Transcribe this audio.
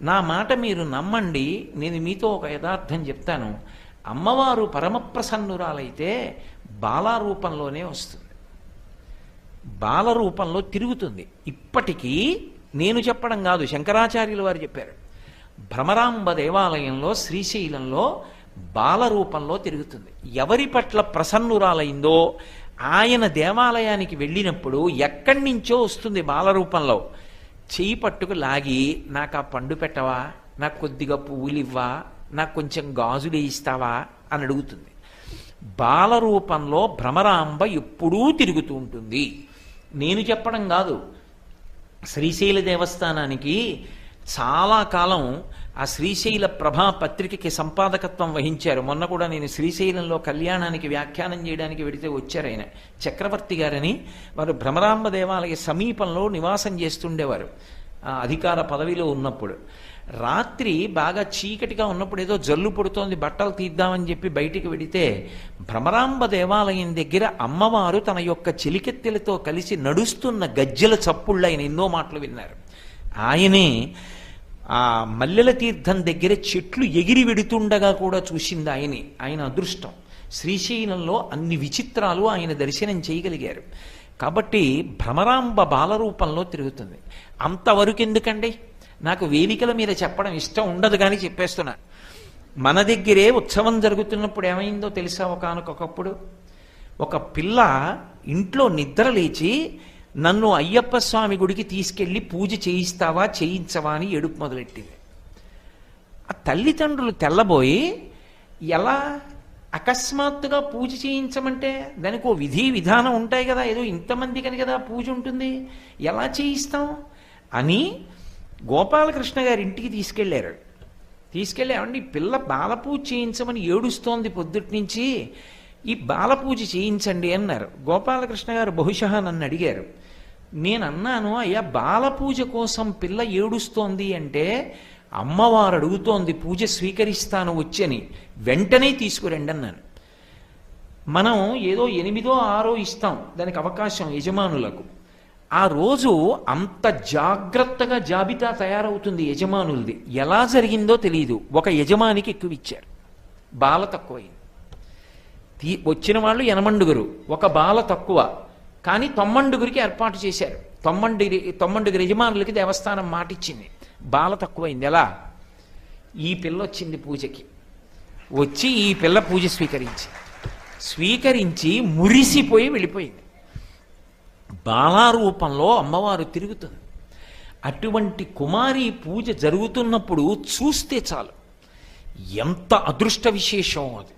నా మాట మీరు నమ్మండి నేను మీతో ఒక యథార్థం చెప్తాను. అమ్మవారు పరమప్రసన్నురాలైతే బాలారూపంలోనే వస్తుంది. బాలరూపంలో తిరుగుతుంది. ఇప్పటికీ నేను చెప్పడం కాదు శంకరాచార్యుల వారు చెప్పారు. భ్రమరాంబ దేవాలయంలో శ్రీశైలంలో బాల రూపంలో తిరుగుతుంది. ఎవరి పట్ల ప్రసన్నురాలైందో ఆయన దేవాలయానికి వెళ్ళినప్పుడు ఎక్కడి నుంచో వస్తుంది బాలరూపంలో. చెయ్యి చేయి పట్టుకు లాగి నాకు ఆ పండు పెట్టవా? నాకు కొద్దిగా పువ్వులు ఇవ్వా? నాకు కొంచెం గాజులు ఇస్తావా అని అడుగుతుంది. బాలరూపంలో భ్రమరాంబ ఎప్పుడూ తిరుగుతూ ఉంటుంది. నేను చెప్పడం కాదు. శ్రీశైల దేవస్థానానికి చాలా కాలం ఆ శ్రీశైల ప్రభా పత్రికకి సంపాదకత్వం వహించారు. మొన్న కూడా నేను శ్రీశైలంలో కళ్యాణానికి వ్యాఖ్యానం చేయడానికి వెడితే వచ్చారు ఆయన. చక్రవర్తి గారని వారు భ్రమరాంబ దేవాలయ సమీపంలో నివాసం చేస్తుండేవారు. ఆ అధికార పదవిలో ఉన్నప్పుడు. రాత్రి బాగా చీకటిగా ఉన్నప్పుడు ఏదో జల్లు పుడుతోంది బట్టలు తీద్దామని చెప్పి బయటికి వెడితే భ్రమరాంబ దేవాలయం దగ్గర అమ్మవారు తన యొక్క చెలికెత్తెలతో కలిసి నడుస్తున్న గజ్జెల చప్పుళ్ళు ఆయన ఎన్నో మాటలు విన్నారు. ఆయనే ఆ మల్లెల తీర్థం దగ్గర చెట్లు ఎగిరి వెడుతుండగా కూడా చూసింది ఆయనే. ఆయన అదృష్టం. శ్రీశైలంలో అన్ని విచిత్రాలు ఆయన దర్శనం చేయగలిగారు. కాబట్టి భ్రమరాంబ బాలరూపంలో తిరుగుతుంది. అంతవరకు ఎందుకండి నాకు వేదికల మీద చెప్పడం ఇష్టం ఉండదు కానీ చెప్పేస్తున్నా. మన దగ్గరే ఉత్సవం జరుగుతున్నప్పుడు ఏమైందో తెలుసా? ఒకనకొకప్పుడు ఒక పిల్ల ఇంట్లో నిద్ర లేచి నన్ను అయ్యప్ప స్వామి గుడికి తీసుకెళ్ళి పూజ చేయిస్తావా చేయించవా అని ఏడుపు మొదలెట్టింది. ఆ తల్లిదండ్రులు తెల్లబోయి ఎలా అకస్మాత్తుగా పూజ చేయించమంటే దానికి ఓ విధి విధానం ఉంటాయి కదా ఏదో ఇంతమందికని కదా పూజ ఉంటుంది ఎలా చేయిస్తాం? అని గోపాలకృష్ణ గారి ఇంటికి తీసుకెళ్ళారు తీసుకెళ్ళి ఏమండి పిల్ల బాలపూజ చేయించమని ఏడుస్తోంది పొద్దుటి నుంచి ఈ బాలపూజ చేయించండి అన్నారు. గోపాలకృష్ణ గారు బహుశా నన్ను అడిగారు. నేను అన్నాను అయ్యా బాలపూజ కోసం పిల్ల ఏడుస్తోంది అంటే అమ్మవారు అడుగుతోంది పూజ స్వీకరిస్తాను వచ్చని. వెంటనే తీసుకురండి అన్నాను. మనం ఏదో ఎనిమిదో ఆరో ఇస్తాం. దానికి అవకాశం యజమానులకు. ఆ రోజు అంత జాగ్రత్తగా జాబితా తయారవుతుంది యజమానులది. ఎలా జరిగిందో తెలియదు ఒక యజమానికి ఎక్కువ ఇచ్చారు బాల తక్కువైంది. తీ వచ్చిన వాళ్ళు ఎనమండుగురు ఒక బాల తక్కువ. కానీ తొమ్మండుగురికి ఏర్పాటు చేశారు. తొమ్మండుగురి తొమ్మండుగురు యజమానులకి దేవస్థానం మాటిచ్చింది. బాల తక్కువైంది. ఎలా? ఈ పిల్ల వచ్చింది పూజకి. వచ్చి ఈ పిల్ల పూజ స్వీకరించి. స్వీకరించి మురిసిపోయి వెళ్ళిపోయింది. బాలారూపంలో అమ్మవారు తిరుగుతుంది. అటువంటి కుమారి పూజ జరుగుతున్నప్పుడు చూస్తే చాలు. ఎంత అదృష్ట విశేషం అది.